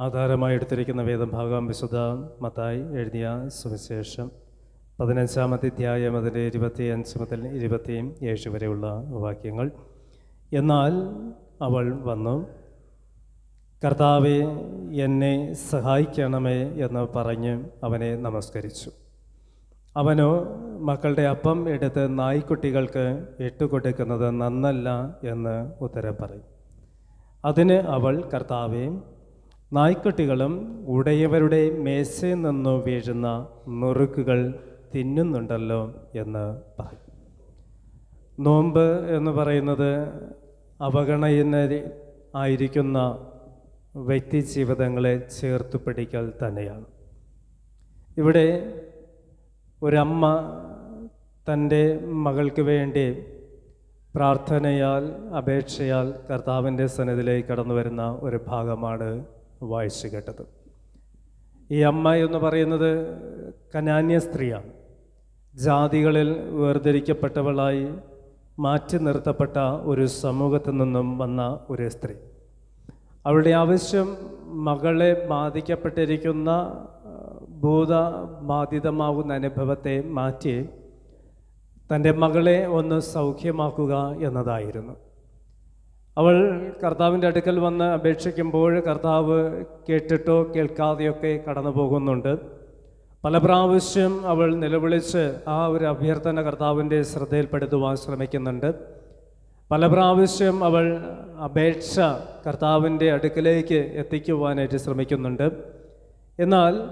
ആധാരമായി എടുത്തിരിക്കുന്ന വേദഭാഗം വിശുദ്ധ മത്തായി എഴുതിയ സുവിശേഷം പതിനഞ്ചാമത്തെ അധ്യായം അതിന്റെ ഇരുപത്തി അഞ്ച് മുതൽ ഇരുപത്തി ഏഴ് വരെയുള്ള വാക്യങ്ങൾ. എന്നാൽ അവൾ വന്നു കർത്താവെ എന്നെ സഹായിക്കണമേ എന്ന് പറഞ്ഞ് അവനെ നമസ്കരിച്ചു. അവനോ മക്കളുടെ അപ്പം എടുത്ത് നായ്ക്കുട്ടികൾക്ക് ഇട്ടുകൊടുക്കുന്നത് നന്നല്ല എന്ന് ഉത്തരം പറയും. അതിന് അവൾ കർത്താവെ നായ്ക്കുട്ടികളും ഉടയവരുടെ മേശയിൽ നിന്നു വീഴുന്ന നുറുക്കുകൾ തിന്നുന്നുണ്ടല്ലോ എന്ന് പറയും നോമ്പ് എന്ന് പറയുന്നത് അവഗണന ആയിരിക്കുന്ന വ്യക്തി ജീവിതങ്ങളെ ചേർത്ത് പിടിക്കൽ തന്നെയാണ്. ഇവിടെ ഒരമ്മ തന്റെ മകൾക്ക് വേണ്ടി പ്രാർത്ഥനയാൽ അപേക്ഷയാൽ കർത്താവിന്റെ സന്നിധിയിലേക്ക് കടന്നു വരുന്ന ഒരു ഭാഗമാണ് വായിച്ചു കേട്ടത്. ഈ അമ്മ എന്ന് പറയുന്നത് കനാന്യ സ്ത്രീയാണ്. ജാതികളിൽ വേർതിരിക്കപ്പെട്ടവളായി മാറ്റി നിർത്തപ്പെട്ട ഒരു സമൂഹത്തിൽ നിന്നും വന്ന ഒരു സ്ത്രീ. അവളുടെ ആവശ്യം മകളെ ബാധിക്കപ്പെട്ടിരിക്കുന്ന ഭൂത ബാധിതമാകുന്ന അനുഭവത്തെ മാറ്റി തന്റെ മകളെ ഒന്ന് സൗഖ്യമാക്കുക എന്നതായിരുന്നു. അവൾ കർത്താവിന്റെ അടുക്കൽ വന്ന് അപേക്ഷിക്കുമ്പോൾ കർത്താവ് കേട്ടിട്ടോ കേൾക്കാതെയൊക്കെ കടന്നു പോകുന്നുണ്ട്. പല പ്രാവശ്യം അവൾ നിലവിളിച്ച് ആ ഒരു അഭ്യർത്ഥന കർത്താവിന്റെ ശ്രദ്ധയിൽപ്പെടുത്തുവാൻ ശ്രമിക്കുന്നുണ്ട്. പല പ്രാവശ്യം അവൾ അപേക്ഷ കർത്താവിന്റെ അടുക്കലേക്ക് എത്തിക്കുവാനായിട്ട് ശ്രമിക്കുന്നുണ്ട്. എന്നാൽ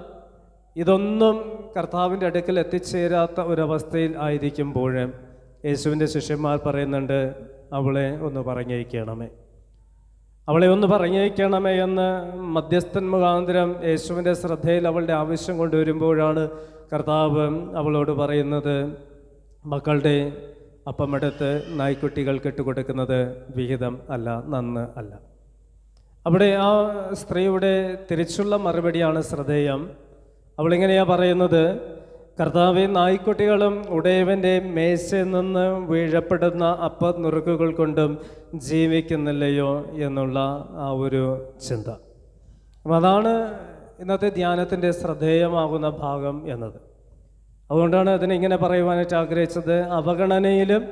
ഇതൊന്നും കർത്താവിന്റെ അടുക്കൽ എത്തിച്ചേരാത്ത ഒരവസ്ഥയിൽ ആയിരിക്കുമ്പോൾ യേശുവിന്റെ ശിഷ്യന്മാർ പറയുന്നുണ്ട് അവളെ ഒന്ന് പറഞ്ഞയക്കണമേ. അവളെ ഒന്ന് പറഞ്ഞയക്കണമേ എന്ന് മധ്യസ്ഥൻ മുഖാന്തരം യേശുവിന്റെ ശ്രദ്ധയിൽ അവളുടെ ആവശ്യം കൊണ്ടുവരുമ്പോഴാണ് കർത്താവ് അവളോട് പറയുന്നത് മക്കളുടെ അപ്പമെടുത്ത് നായ്ക്കുട്ടികൾക്ക് ഇട്ടുകൊടുക്കുന്നത് വിഹിതം അല്ല നന്ന് അല്ല. അവിടെ ആ സ്ത്രീയുടെ തിരിച്ചുള്ള മറുപടിയാണ് ശ്രദ്ധേയം. അവളിങ്ങനെയാ പറയുന്നത് കർത്താവെ നായ്ക്കുട്ടികളും ഉടയവന്റെ മേശയിൽ നിന്ന് വീഴപ്പെടുന്ന അപ്പ നുറുക്കുകൾ കൊണ്ടും ജീവിക്കുന്നില്ലയോ എന്നുള്ള ആ ഒരു ചിന്ത. അപ്പം അതാണ് ഇന്നത്തെ ധ്യാനത്തിന്റെ ശ്രദ്ധേയമാകുന്ന ഭാഗം എന്നത്. അതുകൊണ്ടാണ് അതിനിങ്ങനെ പറയുവാനായിട്ട് ആഗ്രഹിച്ചത് അവഗണനയിലും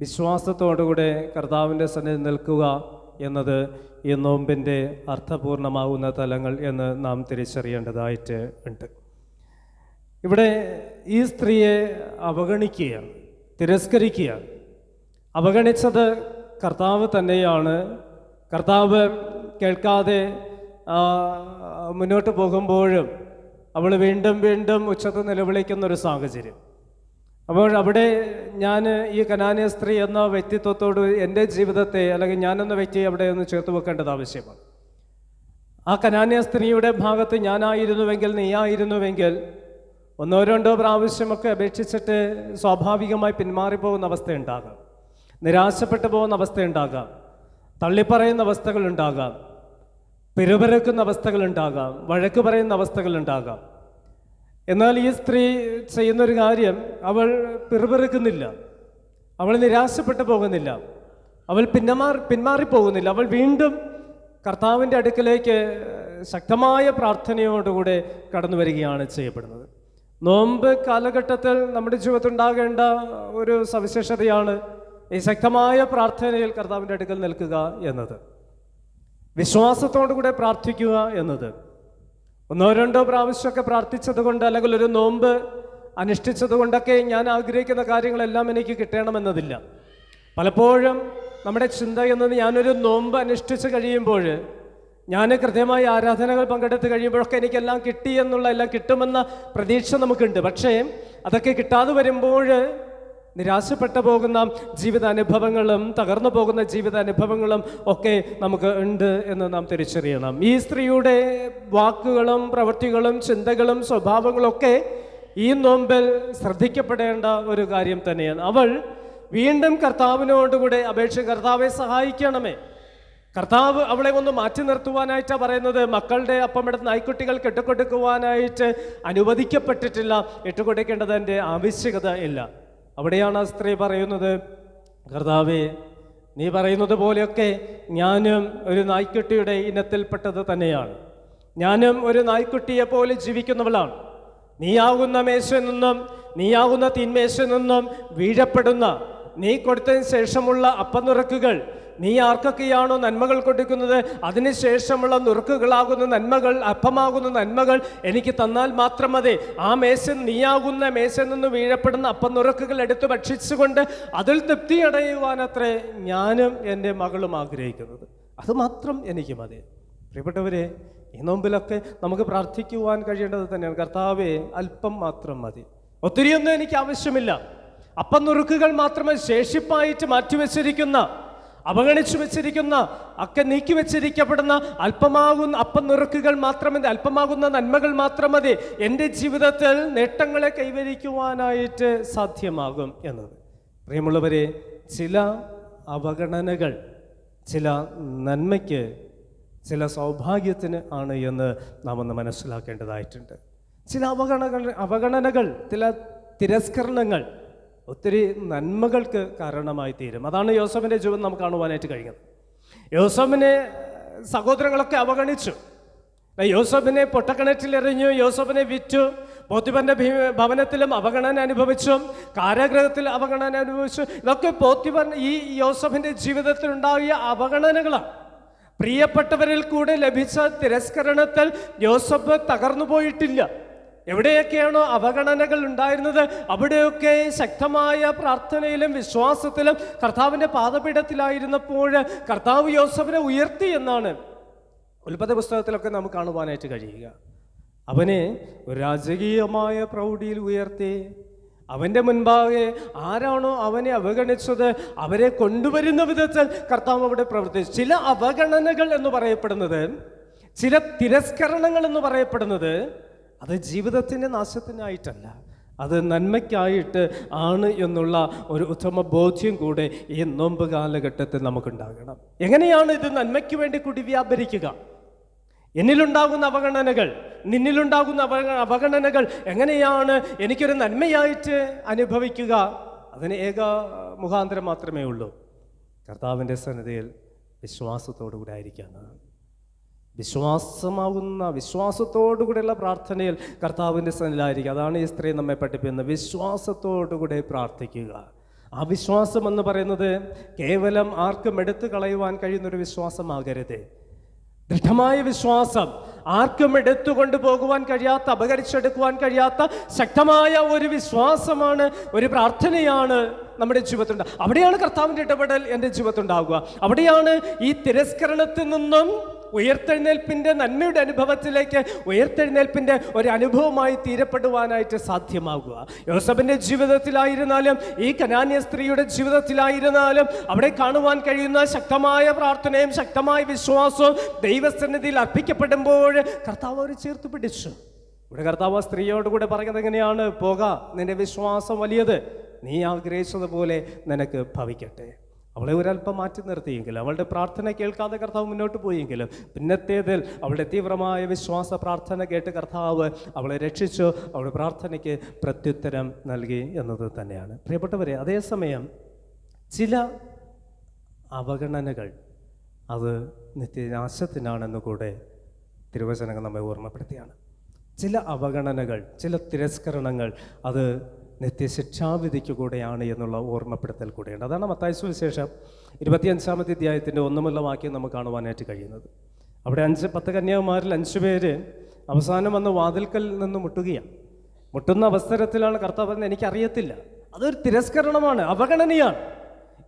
വിശ്വാസത്തോടുകൂടെ കർത്താവിന്റെ സന്നിധി നിൽക്കുക എന്നത് ഈ നോമ്പിന്റെ അർത്ഥപൂർണമാകുന്ന തലങ്ങൾ എന്ന് നാം തിരിച്ചറിയേണ്ടതായിട്ട് ഉണ്ട്. ഇവിടെ ഈ സ്ത്രീയെ അവഗണിക്കുക തിരസ്കരിക്കുക. അവഗണിച്ചത് കർത്താവ് തന്നെയാണ്. കർത്താവ് കേൾക്കാതെ മുന്നോട്ട് പോകുമ്പോഴും അവൾ വീണ്ടും വീണ്ടും ഉച്ചത്ത് നിലവിളിക്കുന്ന ഒരു സാഹചര്യം. അപ്പോൾ അവിടെ ഞാൻ ഈ കനാനിയ സ്ത്രീ എന്ന വ്യക്തിത്വത്തോട് എന്റെ ജീവിതത്തെ അല്ലെങ്കിൽ ഞാനെന്ന വ്യക്തിയെ അവിടെ ഒന്ന് ചേർത്ത് വെക്കേണ്ടത് ആവശ്യമാണ്. ആ കനാന്യ സ്ത്രീയുടെ ഭാഗത്ത് ഞാനായിരുന്നുവെങ്കിൽ നീയായിരുന്നുവെങ്കിൽ ഒന്നോ രണ്ടോ പ്രാവശ്യമൊക്കെ അപേക്ഷിച്ചിട്ട് സ്വാഭാവികമായി പിന്മാറിപ്പോകുന്ന അവസ്ഥയുണ്ടാകാം. നിരാശപ്പെട്ടു പോകുന്ന അവസ്ഥയുണ്ടാകാം. തള്ളിപ്പറയുന്ന അവസ്ഥകളുണ്ടാകാം. പിറുപിറുക്കുന്ന അവസ്ഥകളുണ്ടാകാം. വഴക്ക് പറയുന്ന അവസ്ഥകളുണ്ടാകാം. എന്നാൽ ഈ സ്ത്രീ ചെയ്യുന്നൊരു കാര്യം അവൾ പിറുപിറുക്കുന്നില്ല. അവൾ നിരാശപ്പെട്ടു പോകുന്നില്ല. അവൾ പിന്നമാർ പിന്മാറിപ്പോകുന്നില്ല. അവൾ വീണ്ടും കർത്താവിന്റെ അടുക്കലേക്ക് ശക്തമായ പ്രാർത്ഥനയോടുകൂടെ കടന്നു വരികയാണ് ചെയ്യപ്പെടുന്നത്. നോമ്പ് കാലഘട്ടത്തിൽ നമ്മുടെ ജീവിതത്തിൽ ഉണ്ടാകേണ്ട ഒരു സവിശേഷതയാണ് ഈ ശക്തമായ പ്രാർത്ഥനയിൽ കർത്താവിന്റെ അടുക്കൽ നിൽക്കുക എന്നത്. വിശ്വാസത്തോടു കൂടെ പ്രാർത്ഥിക്കുക എന്നത്. ഒന്നോ രണ്ടോ പ്രാവശ്യമൊക്കെ പ്രാർത്ഥിച്ചത് കൊണ്ട് അല്ലെങ്കിൽ ഒരു നോമ്പ് അനുഷ്ഠിച്ചത് കൊണ്ടൊക്കെ ഞാൻ ആഗ്രഹിക്കുന്ന കാര്യങ്ങളെല്ലാം എനിക്ക് കിട്ടണമെന്നതില്ല. പലപ്പോഴും നമ്മുടെ ചിന്ത എന്നത് ഞാനൊരു നോമ്പ് അനുഷ്ഠിച്ച് കഴിയുമ്പോൾ ഞാൻ കൃത്യമായി ആരാധനകൾ പങ്കെടുത്ത് കഴിയുമ്പോഴൊക്കെ എനിക്കെല്ലാം കിട്ടി എന്നുള്ള എല്ലാം കിട്ടുമെന്ന പ്രതീക്ഷ നമുക്കുണ്ട്. പക്ഷേ അതൊക്കെ കിട്ടാതെ വരുമ്പോൾ നിരാശപ്പെട്ടു പോകുന്ന ജീവിതാനുഭവങ്ങളും തകർന്നു പോകുന്ന ജീവിതാനുഭവങ്ങളും ഒക്കെ നമുക്ക് ഉണ്ട് എന്ന് നാം തിരിച്ചറിയണം. ഈ സ്ത്രീയുടെ വാക്കുകളും പ്രവൃത്തികളും ചിന്തകളും സ്വഭാവങ്ങളൊക്കെ ഈ നോമ്പിൽ ശ്രദ്ധിക്കപ്പെടേണ്ട ഒരു കാര്യം തന്നെയാണ്. അവൾ വീണ്ടും കർത്താവിനോടുകൂടെ അപേക്ഷ കർത്താവെ സഹായിക്കണമേ. കർത്താവ് അവളെ ഒന്ന് മാറ്റി നിർത്തുവാനായിട്ടാണ് പറയുന്നത്. മക്കളുടെ അപ്പം എടുത്ത് നായ്ക്കുട്ടികൾ കെട്ടിക്കൊടുക്കുവാനായിട്ട് അനുവദിക്കപ്പെട്ടിട്ടില്ല. ഇട്ടുകൊടുക്കേണ്ടത് എന്റെ ആവശ്യകത ഇല്ല. അവിടെയാണ് ആ സ്ത്രീ പറയുന്നത് കർത്താവേ നീ പറയുന്നത് പോലെയൊക്കെ ഞാനും ഒരു നായ്ക്കുട്ടിയുടെ ഇനത്തിൽപ്പെട്ടത് തന്നെയാണ്. ഞാനും ഒരു നായ്ക്കുട്ടിയെ പോലെ ജീവിക്കുന്നവളാണ്. നീയാകുന്ന മേശയിൽ നിന്നും നീയാകുന്ന തിന്മേശയിൽ നിന്നും വീഴപ്പെടുന്ന നീ കൊടുത്തതിന് ശേഷമുള്ള അപ്പനുറക്കുകൾ നീ ആർക്കൊക്കെയാണോ നന്മകൾ കൊടുക്കുന്നത്? അതിനുശേഷമുള്ള നുറുക്കുകളാകുന്ന നന്മകൾ അപ്പമാകുന്ന നന്മകൾ. എനിക്ക് തന്നാൽ മാത്രം മതി. ആ മേശ നീയാകുന്ന മേശയിൽ നിന്ന് വീഴപ്പെടുന്ന അപ്പം നുറുക്കുകൾ എടുത്ത് ഭക്ഷിച്ചുകൊണ്ട് അതിൽ തൃപ്തിയടയുവാനത്രേ ഞാനും എന്റെ മകളും ആഗ്രഹിക്കുന്നത്. അതുമാത്രം എനിക്ക് മതി. പ്രിയപ്പെട്ടവരെ ഈ നോമ്പിലൊക്കെ നമുക്ക് പ്രാർത്ഥിക്കുവാൻ കഴിയേണ്ടത് തന്നെയാണ്. കർത്താവെ അല്പം മാത്രം മതി. ഒത്തിരിയൊന്നും എനിക്ക് ആവശ്യമില്ല. അപ്പം നുറുക്കുകൾ മാത്രമേ ശേഷിപ്പായിട്ട് മാറ്റിവെച്ചിരിക്കുന്ന അവഗണിച്ചു വെച്ചിരിക്കുന്ന ഒക്കെ നീക്കി വെച്ചിരിക്കപ്പെടുന്ന അല്പമാകുന്ന അപ്പം നിറക്കുകൾ മാത്രമേ മതി അല്പമാകുന്ന നന്മകൾ മാത്രം മതി എന്റെ ജീവിതത്തിൽ നേട്ടങ്ങളെ കൈവരിക്കുവാനായിട്ട് സാധ്യമാകും എന്നത്. പ്രിയമുള്ളവരെ ചില അവഗണനകൾ ചില നന്മയ്ക്ക് ചില സൗഭാഗ്യത്തിന് ആണ് എന്ന് നാം ഒന്ന് മനസ്സിലാക്കേണ്ടതായിട്ടുണ്ട്. ചില അവഗണനകൾ അവഗണനകൾ ചില തിരസ്കരണങ്ങൾ ഒത്തിരി നന്മകൾക്ക് കാരണമായി തീരും. അതാണ് യോസഫിന്റെ ജീവിതം നമുക്ക് കാണുവാനായിട്ട് കഴിഞ്ഞത് യോസഫിനെ സഹോദരങ്ങളൊക്കെ അവഗണിച്ചു. യോസഫിനെ പൊട്ടക്കിണറ്റിലെറിഞ്ഞു യോസഫിനെ വിറ്റു പോത്തിബന്റെ ഭവനത്തിലും അവഗണന അനുഭവിച്ചു കാരാഗ്രഹത്തിൽ അവഗണന അനുഭവിച്ചു. ഇതൊക്കെ പോത്തിബൻ ഈ യോസഫിന്റെ ജീവിതത്തിൽ ഉണ്ടാകിയ അവഗണനകളാണ്. പ്രിയപ്പെട്ടവരിൽ കൂടെ ലഭിച്ച തിരസ്കരണത്തിൽ യോസഫ് തകർന്നു പോയിട്ടില്ല എവിടെയൊക്കെയാണോ അവഗണനകൾ ഉണ്ടായിരുന്നത് അവിടെയൊക്കെ ശക്തമായ പ്രാർത്ഥനയിലും വിശ്വാസത്തിലും കർത്താവിന്റെ പാദപീഠത്തിലായിരുന്നപ്പോൾ കർത്താവ് യോസഫിനെ ഉയർത്തി എന്നാണ്. ഉൽപ്പത്ത പുസ്തകത്തിലൊക്കെ നമുക്ക് കാണുവാനായിട്ട് കഴിയുക. അവനെ ഒരു രാജകീയമായ പ്രൗഢിയിൽ ഉയർത്തി. അവന്റെ മുൻപാകെ ആരാണോ അവനെ അവഗണിച്ചത് അവരെ കൊണ്ടുവരുന്ന വിധത്തിൽ കർത്താവ് അവിടെ പ്രവർത്തിച്ചു. ചില അവഗണനകൾ എന്ന് പറയപ്പെടുന്നത് ചില തിരസ്കരണങ്ങൾ എന്ന് പറയപ്പെടുന്നത് അത് ജീവിതത്തിന്റെ നാശത്തിനായിട്ടല്ല. അത് നന്മയ്ക്കായിട്ട് ആണ് എന്നുള്ള ഒരു ഉത്തമ ബോധ്യം കൂടെ ഈ നോമ്പ് കാലഘട്ടത്തിൽ നമുക്കുണ്ടാകണം. എങ്ങനെയാണ് ഇത് നന്മയ്ക്ക് വേണ്ടി കുടി വ്യാപരിക്കുക എന്നിലുണ്ടാകുന്ന അവഗണനകൾ നിന്നിലുണ്ടാകുന്ന അവ അവഗണനകൾ എങ്ങനെയാണ് എനിക്കൊരു നന്മയായിട്ട് അനുഭവിക്കുക? അതിന് ഏക മുഖാന്തരം മാത്രമേ ഉള്ളൂ. കർത്താവിന്റെ സന്നിധിയിൽ വിശ്വാസത്തോടു കൂടെ ആയിരിക്കാനാണ് വിശ്വാസമാകുന്ന വിശ്വാസത്തോടുകൂടെയുള്ള പ്രാർത്ഥനയിൽ കർത്താവിന്റെ സന്നിധിയിലായിരിക്കുക. അതാണ് ഈ സ്ത്രീ നമ്മെ പഠിപ്പിക്കുന്നത്. വിശ്വാസത്തോടുകൂടെ പ്രാർത്ഥിക്കുക. ആ വിശ്വാസം എന്ന് പറയുന്നത് കേവലം ആർക്കും എടുത്തു കളയുവാൻ കഴിയുന്നൊരു വിശ്വാസമാകരുത്. ദൃഢമായ വിശ്വാസം ആർക്കും എടുത്തു കൊണ്ടുപോകുവാൻ കഴിയാത്ത അപകരിച്ചെടുക്കുവാൻ കഴിയാത്ത ശക്തമായ ഒരു വിശ്വാസമാണ് ഒരു പ്രാർത്ഥനയാണ് നമ്മുടെ ജീവിതത്തിൽ അവിടെയാണ് കർത്താവിന്റെ ഇടപെടൽ എന്റെ ജീവിതത്തിലുണ്ടാകുക അവിടെയാണ് ഈ തിരസ്കരണത്തിൽ നിന്നും ഉയർത്തെഴുന്നേൽപ്പിന്റെ നന്മയുടെ അനുഭവത്തിലേക്ക് ഉയർത്തെഴുന്നേൽപ്പിന്റെ ഒരു അനുഭവമായി തീരപ്പെടുവാനായിട്ട് സാധ്യമാകുക. യോസഫിന്റെ ജീവിതത്തിലായിരുന്നാലും ഈ കനാന്യ സ്ത്രീയുടെ ജീവിതത്തിലായിരുന്നാലും അവിടെ കാണുവാൻ കഴിയുന്ന ശക്തമായ പ്രാർത്ഥനയും ശക്തമായ വിശ്വാസവും ദൈവസന്നിധിയിൽ അർപ്പിക്കപ്പെടുമ്പോൾ കർത്താവ് അവർ ചേർത്ത് പിടിച്ചു. ഇവിടെ കർത്താവ് സ്ത്രീയോട് കൂടെ പറയുന്നത് എങ്ങനെയാണ്? പോക നിന്റെ വിശ്വാസം വലിയത്. നീ ആഗ്രഹിച്ചതുപോലെ നിനക്ക് ഭവിക്കട്ടെ. അവളെ ഒരല്പം മാറ്റി നിർത്തിയെങ്കിലും അവളുടെ പ്രാർത്ഥന കേൾക്കാതെ കർത്താവ് മുന്നോട്ട് പോയെങ്കിലും പിന്നത്തേതിൽ അവളുടെ തീവ്രമായ വിശ്വാസ പ്രാർത്ഥന കേട്ട് കർത്താവ് അവളെ രക്ഷിച്ചു അവളുടെ പ്രാർത്ഥനയ്ക്ക് പ്രത്യുത്തരം നൽകി എന്നത് തന്നെയാണ്. പ്രിയപ്പെട്ടവരെ അതേസമയം ചില അവഗണനകൾ അത് നിത്യനാശത്തിനാണെന്ന് കൂടെ തിരുവചനങ്ങൾ നമ്മെ ഓർമ്മപ്പെടുത്തിയാണ്. ചില അവഗണനകൾ ചില തിരസ്കരണങ്ങൾ അത് നിത്യശിക്ഷാവിധിക്ക് കൂടെയാണ് എന്നുള്ള ഓർമ്മപ്പെടുത്തൽ കൂടെയുണ്ട്. അതാണ് മത്തായ സുവിശേഷം ഇരുപത്തിയഞ്ചാമത്തെ അധ്യായത്തിന്റെ ഒന്നുമുള്ള വാക്യം നമുക്ക് കാണുവാനായിട്ട് കഴിയുന്നത്. അവിടെ അഞ്ച് പത്ത് കന്യാകുമാരിൽ അഞ്ച് പേര് അവസാനം വന്ന് വാതിൽക്കൽ നിന്ന് മുട്ടുകയാണ്. മുട്ടുന്ന അവസരത്തിലാണ് കർത്താവ് പറഞ്ഞത് എനിക്കറിയത്തില്ല. അതൊരു തിരസ്കരണമാണ് അവഗണനയാണ്.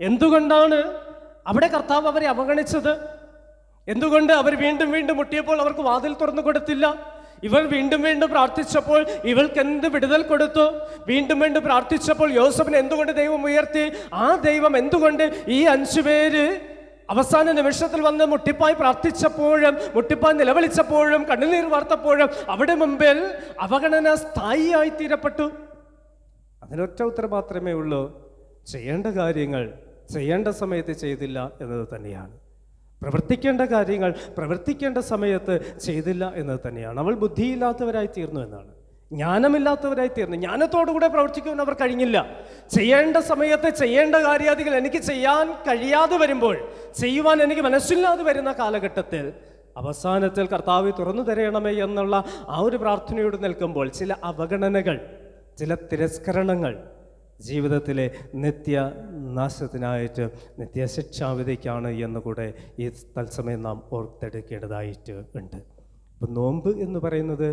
എന്തുകൊണ്ടാണ് അവിടെ കർത്താവ് അവരെ അവഗണിച്ചത്? എന്തുകൊണ്ട് അവർ വീണ്ടും വീണ്ടും മുട്ടിയപ്പോൾ അവർക്ക് വാതിൽ തുറന്നു കൊടുത്തില്ല? ഇവർ വീണ്ടും വീണ്ടും പ്രാർത്ഥിച്ചപ്പോൾ ഇവൾക്ക് എന്ത് വിടുതൽ കൊടുത്തു? വീണ്ടും വീണ്ടും പ്രാർത്ഥിച്ചപ്പോൾ യോസഫിനെ എന്തുകൊണ്ട് ദൈവം ഉയർത്തി? ആ ദൈവം എന്തുകൊണ്ട് ഈ അഞ്ചു പേര് അവസാന നിമിഷത്തിൽ വന്ന് മുട്ടിപ്പായി പ്രാർത്ഥിച്ചപ്പോഴും മുട്ടിപ്പായി നിലവിളിച്ചപ്പോഴും കണ്ണുനീർ വാർത്തപ്പോഴും അവിടെ മുമ്പിൽ അവഗണന സ്ഥായിയായി തീരപ്പെട്ടു. അതിനൊറ്റ ഉത്തരം മാത്രമേ ഉള്ളൂ. ചെയ്യേണ്ട കാര്യങ്ങൾ ചെയ്യേണ്ട സമയത്ത് ചെയ്തില്ല എന്നത് തന്നെയാണ്. പ്രവർത്തിക്കേണ്ട കാര്യങ്ങൾ പ്രവർത്തിക്കേണ്ട സമയത്ത് ചെയ്തില്ല എന്നത് തന്നെയാണ്. അവൾ ബുദ്ധിയില്ലാത്തവരായി തീർന്നു എന്നാണ്. ജ്ഞാനമില്ലാത്തവരായി തീർന്നു. ജ്ഞാനത്തോടുകൂടെ പ്രവർത്തിക്കുവാൻ അവർ കഴിഞ്ഞില്ല. ചെയ്യേണ്ട സമയത്ത് ചെയ്യേണ്ട കാര്യാദികൾ എനിക്ക് ചെയ്യാൻ കഴിയാതെ വരുമ്പോൾ ചെയ്യുവാൻ എനിക്ക് മനസ്സില്ലാതെ വരുന്ന കാലഘട്ടത്തിൽ അവസാനത്തിൽ കർത്താവ് തുറന്നു തരയണമേ എന്നുള്ള ആ ഒരു പ്രാർത്ഥനയോട് നിൽക്കുമ്പോൾ ചില അവഗണനകൾ ചില തിരസ്കരണങ്ങൾ ജീവിതത്തിലെ നിത്യ നാശത്തിനായിട്ട് നിത്യശിക്ഷാവിധിക്കാണ് എന്നുകൂടെ ഈ തത്സമയം നാം ഓർത്തെടുക്കേണ്ടതായിട്ട് ഉണ്ട്. അപ്പം നോമ്പ് എന്ന് പറയുന്നത്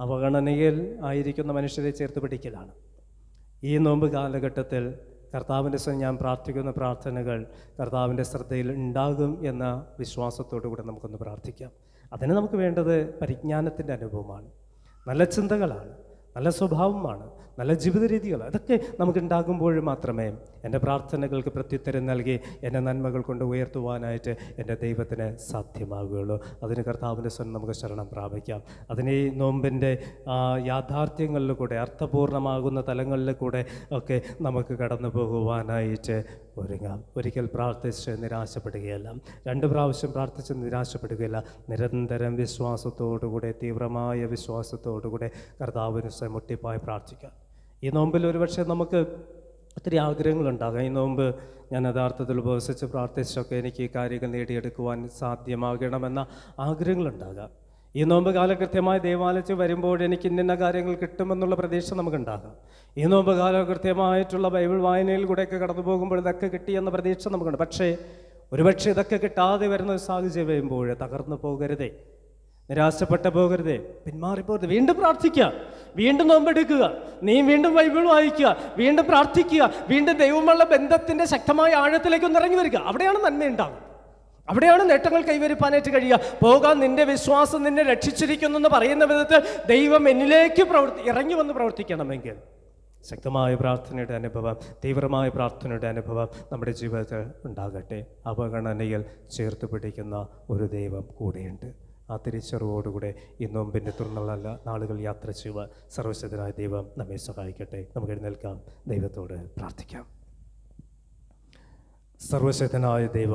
അവഗണനയിൽ ആയിരിക്കുന്ന മനുഷ്യരെ ചേർത്ത് പിടിക്കലാണ്. ഈ നോമ്പ് കാലഘട്ടത്തിൽ കർത്താവിന്റെ ഞാൻ പ്രാർത്ഥിക്കുന്ന പ്രാർത്ഥനകൾ കർത്താവിന്റെ ശ്രദ്ധയിൽ ഉണ്ടാകും എന്ന വിശ്വാസത്തോടു കൂടെ നമുക്കൊന്ന് പ്രാർത്ഥിക്കാം. അതിന് നമുക്ക് വേണ്ടത് പരിജ്ഞാനത്തിന്റെ അനുഭവമാണ്. നല്ല ചിന്തകളാണ്. നല്ല സ്വഭാവമാണ് നല്ല ജീവിത രീതികൾ അതൊക്കെ നമുക്ക് ഉണ്ടാകുമ്പോൾ മാത്രമേ എന്റെ പ്രാർത്ഥനകൾക്ക് പ്രത്യുത്തരം നൽകി എന്റെ നന്മകൾ കൊണ്ട് ഉയർത്തുവാനായിട്ട് എന്റെ ദൈവത്തിന് സാധ്യമാകുകയുള്ളൂ. അതിന് കർത്താവിന്റെ സ്വന്തം നമുക്ക് ശരണം പ്രാപിക്കാം. അതിന് ഈ നോമ്പിന്റെ യാഥാർത്ഥ്യങ്ങളിലൂടെ തലങ്ങളിൽ കൂടെ ഒക്കെ നമുക്ക് കടന്നു പോകുവാനായിട്ട് ഒരുങ്ങാം. ഒരിക്കൽ പ്രാർത്ഥിച്ച് നിരാശപ്പെടുകയല്ല. രണ്ട് പ്രാവശ്യം പ്രാർത്ഥിച്ച് നിരാശപ്പെടുകയില്ല. നിരന്തരം വിശ്വാസത്തോടുകൂടെ തീവ്രമായ വിശ്വാസത്തോടുകൂടെ കർത്താവിന് മുട്ടിപ്പായി പ്രാർത്ഥിക്കാം. ഈ നോമ്പിൽ ഒരുപക്ഷെ നമുക്ക് ഒത്തിരി ആഗ്രഹങ്ങളുണ്ടാകാം. ഈ നോമ്പ് ഞാൻ യഥാർത്ഥത്തിൽ ഉപവസിച്ച് പ്രാർത്ഥിച്ചൊക്കെ എനിക്ക് ഈ കാര്യങ്ങൾ നേടിയെടുക്കുവാൻ സാധ്യമാകണമെന്ന ആഗ്രഹങ്ങളുണ്ടാകാം. ഈ നോമ്പ് കാലം കൃത്യമായി ദേവാലയത്തിൽ വരുമ്പോൾ എനിക്ക് ഇന്ന കാര്യങ്ങൾ കിട്ടുമെന്നുള്ള പ്രതീക്ഷ നമുക്കുണ്ടാകാം. ഈ നോമ്പ് കാലം കൃത്യമായിട്ടുള്ള ബൈബിൾ വായനയിൽ കൂടെയൊക്കെ കടന്നു പോകുമ്പോൾ ഇതൊക്കെ കിട്ടിയെന്ന പ്രതീക്ഷ നമുക്കുണ്ട്. പക്ഷേ ഒരുപക്ഷെ ഇതൊക്കെ കിട്ടാതെ വരുന്ന സാഹചര്യം വരുമ്പോൾ തകർന്നു പോകരുതേ നിരാശപ്പെട്ട പോകരുതേ പിന്മാറിപ്പോകരുത്. വീണ്ടും പ്രാർത്ഥിക്കുക വീണ്ടും നോമ്പെടുക്കുക നീ വീണ്ടും ബൈബിൾ വായിക്കുക വീണ്ടും പ്രാർത്ഥിക്കുക വീണ്ടും ദൈവമുള്ള ബന്ധത്തിന്റെ ശക്തമായ ആഴത്തിലേക്ക് ഒന്ന് ഇറങ്ങി വരിക. അവിടെയാണ് നന്മ ഉണ്ടാകും അവിടെയാണ് നേട്ടങ്ങൾ കൈവരിപ്പാനായിട്ട് കഴിയുക. പോകാൻ നിന്റെ വിശ്വാസം നിന്നെ രക്ഷിച്ചിരിക്കുന്നു എന്ന് പറയുന്ന വിധത്തിൽ ദൈവം എന്നിലേക്ക് പ്രവർത്തി ഇറങ്ങി വന്ന് പ്രവർത്തിക്കണമെങ്കിൽ ശക്തമായ പ്രാർത്ഥനയുടെ അനുഭവം തീവ്രമായ പ്രാർത്ഥനയുടെ അനുഭവം നമ്മുടെ ജീവിതത്തിൽ ഉണ്ടാകട്ടെ. അവഗണനയിൽ ചേർത്ത് പിടിക്കുന്ന ഒരു ദൈവം കൂടെയുണ്ട്. ആ തിരിച്ചറിവോടുകൂടെ ഇന്നും പിന്നെ തുറന്നുള്ള നാളുകൾ യാത്ര ചെയ്യുവാൻ സർവശക്തനായ ദൈവം നമ്മെ സഹായിക്കട്ടെ. നമുക്ക് എഴുന്നേൽക്കാം. ദൈവത്തോട് പ്രാർത്ഥിക്കാം. സർവശക്തനായ ദൈവം